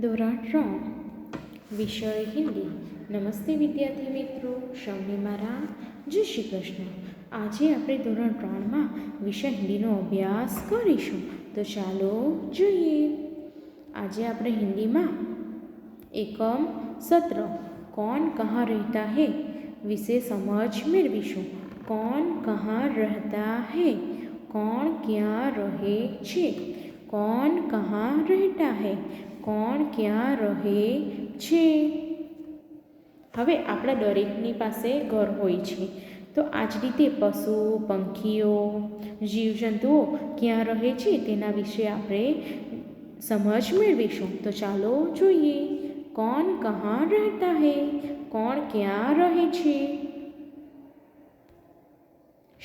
ધોરણ ત્રણ વિષય હિન્દી. નમસ્તે વિદ્યાર્થી મિત્રો સૌને મારા. જય શ્રી કૃષ્ણ. આજે આપણે ધોરણ ત્રણમાં વિષય હિન્દીનો અભ્યાસ કરીશું. તો ચાલો જોઈએ. આજે આપણે હિન્દીમાં એકમ સત્ર, કોણ કહા રહેતા હે? વિશે સમજ મેળવીશું. કોણ કહાં રહેતા હે? કોણ ક્યાં રહે છે? કોણ કહાં રહેતા હે? કોણ ક્યાં રહે છે? હવે આપણા દરેકની પાસે ઘર હોય છે. તો આ જ રીતે પશુ, પંખીઓ, જીવજંતુઓ ક્યાં રહે છે તેના વિશે આપણે સમજ મેળવીશું. તો ચાલો જોઈએ. કોણ કહાં રહેતા હે? કોણ ક્યાં રહે છે?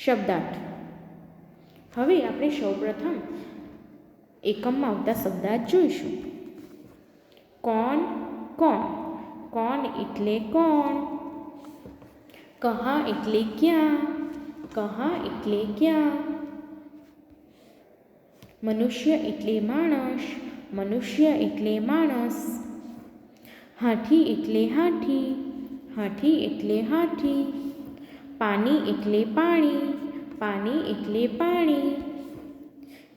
શબ્દાર્થ. હવે આપણે સૌપ્રથમ એકમમાં આવતા શબ્દાર્થ જોઈશું. કોણ કોણ કોણ એટલે કોણ કહાં એટલે ક્યાં કહાં એટલે ક્યાં મનુષ્ય એટલે માણસ મનુષ્ય એટલે માણસ હાથી એટલે હાથી હાથી એટલે હાથી પાણી એટલે પાણી પાણી એટલે પાણી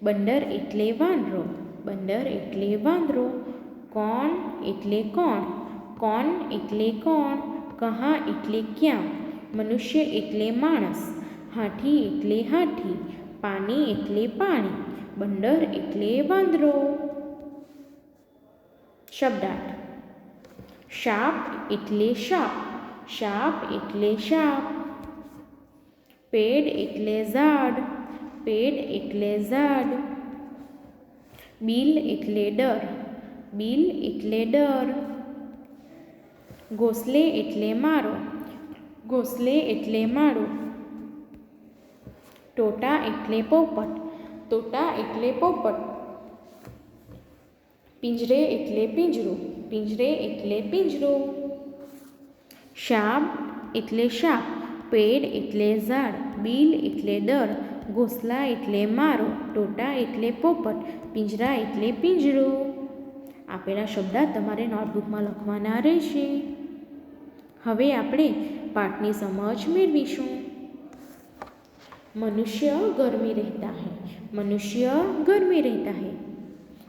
બંદર એટલે વાંદરો બંદર એટલે વાંદરો કોણ એટલે કોણ કોણ એટલે કોણ કહાં એટલે ક્યાં મનુષ્ય એટલે માણસ હાથી એટલે હાથી પાણી એટલે પાણી બંદર એટલે વાંદરો શબ્દાર્થ શાપ એટલે શાપ શાપ એટલે શાપ પેડ એટલે ઝાડ પેડ એટલે ઝાડ બિલ એટલે ડર બિલ એટલે ડર. ઘોસલે એટલે મારો. ઘોસલે એટલે માળો ટોટા એટલે પોપટ. તોટા એટલે પોપટ. પિંજરે એટલે પિંજરો. પિંજરે એટલે પિંજરો. શાપ એટલે શાપ. પેડ એટલે ઝાડ. બિલ એટલે ડર. ઘોસલા એટલે મારો. ટોટા એટલે પોપટ. પિંજરા એટલે પિંજરો. આપેલા શબ્દ તમારે નોટબુકમાં લખવાના રહેશે. હવે આપણે પાઠની સમજ મેળવીશું. મનુષ્ય ગરમી રહેતા હે, મનુષ્ય ગરમી રહેતા હે.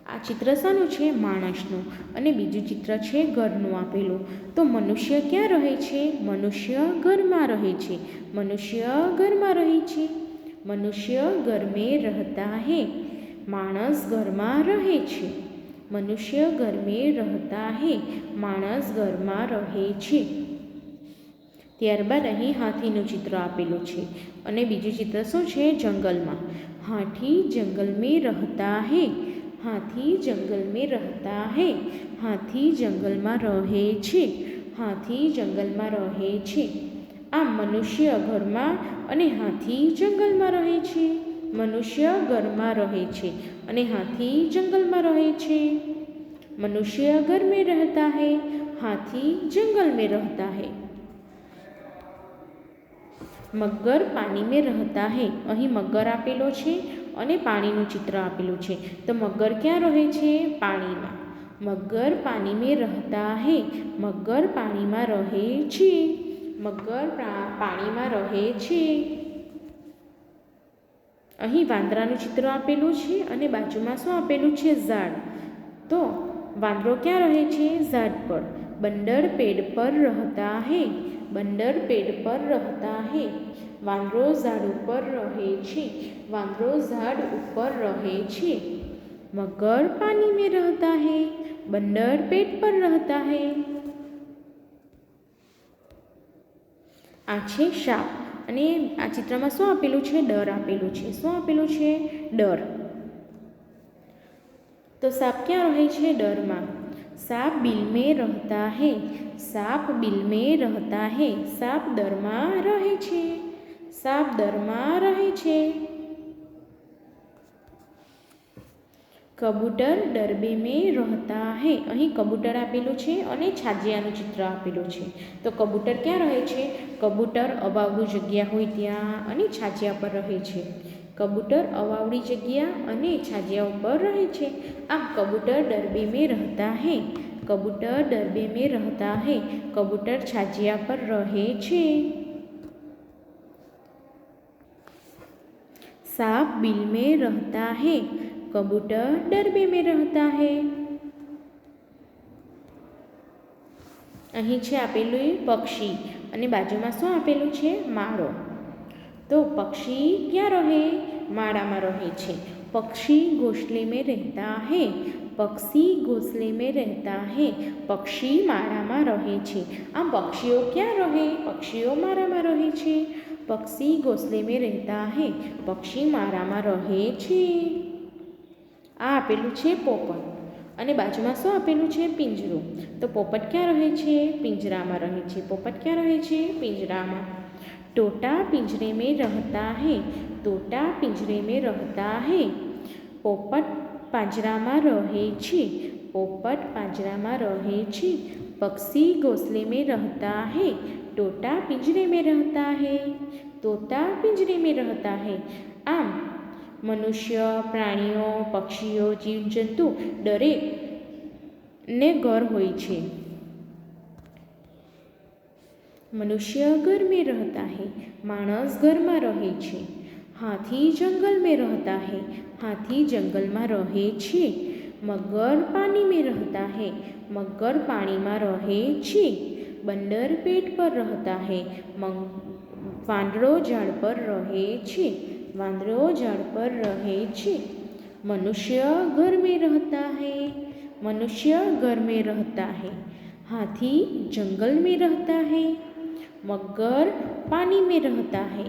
આ ચિત્ર શાનું છે માણસનું અને બીજું ચિત્ર છે ઘરનું આપેલું. તો મનુષ્ય ક્યાં રહે છે? મનુષ્ય ઘરમાં રહે છે. મનુષ્ય ઘરમાં રહે છે. મનુષ્ય ગરમે રહેતા હે. માણસ ઘરમાં રહે છે. મનુષ્ય ઘર में रहता है માણસ ઘરમાં રહે છે ત્યારબાદ અહીં હાથીનું ચિત્ર આપેલું છે અને બીજું ચિત્ર શું છે જંગલમાં હાથી જંગલ में रहता है હાથી જંગલ में रहता है હાથી જંગલમાં રહે છે હાથી જંગલમાં રહે છે આમ મનુષ્ય ઘરમાં અને હાથી જંગલમાં રહે છે મનુષ્ય ઘરમાં રહે છે અને હાથી જંગલમાં રહે છે મનુષ્ય ઘર में रहता है હાથી જંગલ में रहता है મગર પાણી મેં રહેતા હે અહીં મગર આપેલો છે અને પાણીનું ચિત્ર આપેલું છે તો મગર ક્યાં રહે છે પાણીમાં મગર પાણી મેં રહેતા હે મગર પાણીમાં રહે છે મગર પાણીમાં રહે છે અહીં વાંદરાનું ચિત્ર આપેલું છે અને બાજુમાં શું આપેલું છે? ઝાડ. તો વાંદરો ક્યાં રહે છે? ઝાડ પર. બંદર પેડ પર રહેતા હે. બંદર પેડ પર રહેતા હે. વાંદરો ઝાડ ઉપર રહે છે. વાંદરો ઝાડ ઉપર રહે છે. મગર પાણી મેં રહેતા હે. બંદર પેટ પર રહેતા હે. આ છે શાપ. અને આ ચિત્રમાં શું આપેલું છે? ડર આપેલું છે. શું આપેલું છે? ડર. તો સાપ ક્યાં રહે છે ડરમાં? સાપ બિલમે રહેતા હે. સાપ બિલમે રહેતા હે. સાપ દરમાં રહે છે. સાપ દરમાં રહે છે. કબૂતર ડરબે મેં રહેતા હે. અહીં કબૂતર આપેલું છે અને છાજિયાનું ચિત્ર આપેલું છે. તો કબૂતર ક્યાં રહે છે? કબૂતર અવાવડી જગ્યા હોય ત્યાં અને છાજિયા પર રહે છે. કબૂતર અવાવડી જગ્યા અને છાજિયા ઉપર રહે છે. આમ કબૂતર ડરબે મેં રહેતા હે. કબૂતર ડરબે મેં રહેતા હે. કબૂતર છાજિયા પર રહે છે. સાપ બિલ મેં રહેતા હે. कबूतर डरबे में रहता है અહીં છે આપેલું પક્ષી અને બાજુમાં શું આપેલું છે માળો તો પક્ષી ક્યાં રહે માળામાં રહે છે પક્ષી ઘોંસલે में रहता है પક્ષી ઘોંસલે में रहता है પક્ષી માળામાં રહે છે આમ પક્ષીઓ ક્યાં રહે પક્ષીઓ માળામાં રહે છે પક્ષી ઘોંસલે में रहता है પક્ષી માળામાં રહે છે આ આપેલું છે પોપટ. અને બાજુમાં શું આપેલું છે? પિંજરું. તો પોપટ ક્યાં રહે છે? પિંજરામાં રહે છે. પોપટ ક્યાં રહે છે? પિંજરામાં. ટોટા પિંજરે મેં રહેતા હે. તોટા પિંજરે મેં રહેતા હે. પોપટ પાંજરામાં રહે છે. પોપટ પાંજરામાં રહે છે. પક્ષી ઘોંસલે મેં રહેતા હે. ટોટા પિંજરે મેં રહેતા હે. તોતા પિંજરે મેં રહેતા હે. આમ મનુષ્ય, પ્રાણીઓ, પક્ષીઓ, જીવજંતુ દરેક ને ઘર હોય છે. મનુષ્ય ઘર મેં રહેતા હૈ, માણસ ઘરમાં રહે છે. હાથી જંગલ મેં રહેતા હૈ, હાથી જંગલમાં રહે છે. મગર પાણી મેં રહેતા હૈ, મગર પાણીમાં રહે છે. બંદર પેટ પર રહેતા હૈ વાંદરો ઝાડ પર રહે છે. વાંદરો ઝાડ પર રહે છે મનુષ્ય ઘર में रहता है मनुष्य घर में रहता है हाथी जंगल में रहता है मगर पानी में रहता है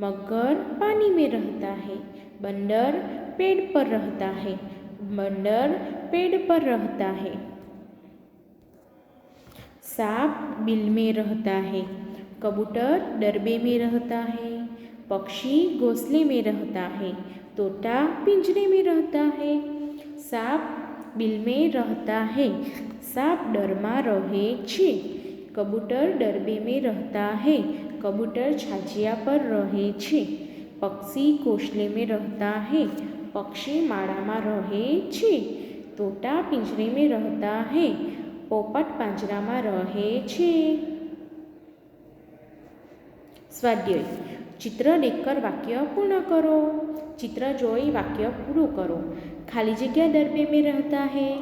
मगर पानी में रहता है बंदर पेड़ पर रहता है बंदर पेड़ पर रहता है सांप बिल में रहता है कबूतर डरबे में रहता है पक्षी घोंसले में रहता है तोता पिंजरे में रहता है सांप बिल में रहता है सांप डर में रहे छे कबूतर डरबे में रहता है कबूतर छाजिया पर रहे छे पक्षी घोंसले में रहता है पक्षी माड़ा में रहे छे तोता पिंजरे में रहता है પોપટ પાંજરામાં રહે છે સ્વાધ્યાય ચિત્ર ડેકર વાક્ય પૂર્ણ કરો, ચિત્ર જોઈ વાક્ય પૂરું કરો. ખાલી જગ્યા દરબે મેં રહેતા હે.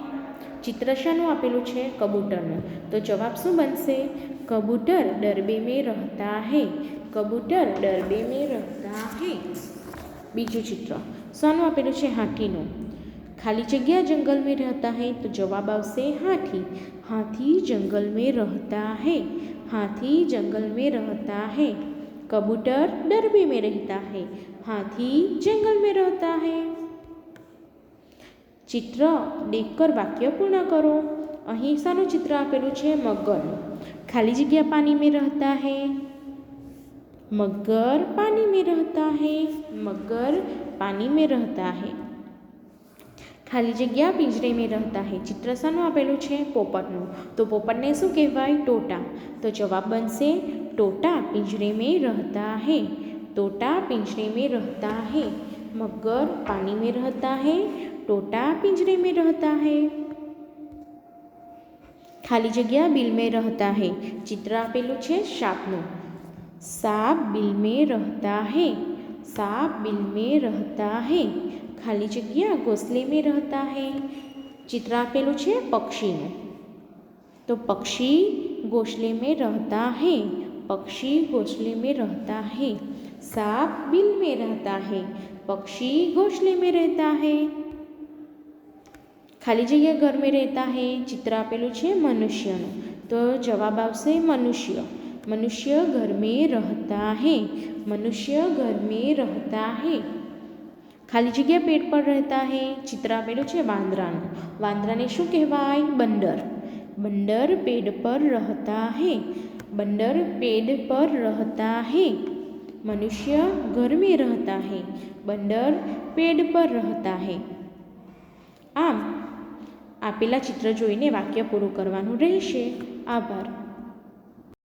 ચિત્ર શાનું આપેલું છે કબૂટરનું તો જવાબ શું બનશે? કબૂટર ડરબે મેં રહેતા હે. કબૂટર ડરબે મેં રહેતા હે. બીજું ચિત્ર. શાનું આપેલું છે હાથીનું. ખાલી જગ્યા જંગલ મેં રહેતા હૈ તો જવાબ આવશે હાથી. હાથી જંગલ મેં રહેતા હે. હાથી જંગલ મેં રહેતા હૈ. कबूतर डरबे में रहता है हाथी जंगल में रहता है ચિત્ર દેખકર વાક્ય પૂર્ણ કરો અહીં શાનું ચિત્ર આપેલું છે મગર ખાલી જગ્યા પાણી में रहता है मगर पानी में रहता है मगर पानी में रहता है ખાલી જગ્યા પિંજરે મેં રહેતા હે. ચિત્ર આપેલું છે પોપટનું. તો પોપટને શું કહેવાય? ટોટા. તો જવાબ બનશે, ટોટા પિંજરે મેં રહેતા હે. ટોટા પિંજરે મેં રહેતા હે. મગર પાણી મેં રહેતા હે. ટોટા પિંજરે મેં રહેતા હે. ખાલી જગ્યા બિલ મેં રહેતા હે. ચિત્ર આપેલું છે સાપનું સાપ બિલ મેં રહેતા હે. સાપ બિલ મેં રહેતા હે. ખાલી જગ્યા ઘોંસલે में रहता है ચિત્ર આપેલું છે પક્ષીનું તો પક્ષી ઘોંસલે में रहता है पक्षी घोंसले में रहता है सांप बिल में रहता है पक्षी घोंसले में रहता है ખાલી જગ્યા ઘર में રહેતા હે ચિત્ર આપેલું છે મનુષ્યનું તો જવાબ આવશે મનુષ્ય મનુષ્ય ઘર में रहता है મનુષ્ય ઘર में रहता है ખાલી જગ્યા પેટ પર રહેતા હે ચિત્ર આપેલું છે વાંદરાનું. વાંદરાને શું કહેવાય? બંદર. બંદર પેડ પર રહેતા હે. બંદર પેડ પર રહેતા હે. મનુષ્ય ગરમી રહેતા હે. બંદર પેડ પર રહેતા હે. આમ, આપેલા ચિત્ર જોઈને વાક્ય પૂરું કરવાનું રહેશે. આભાર.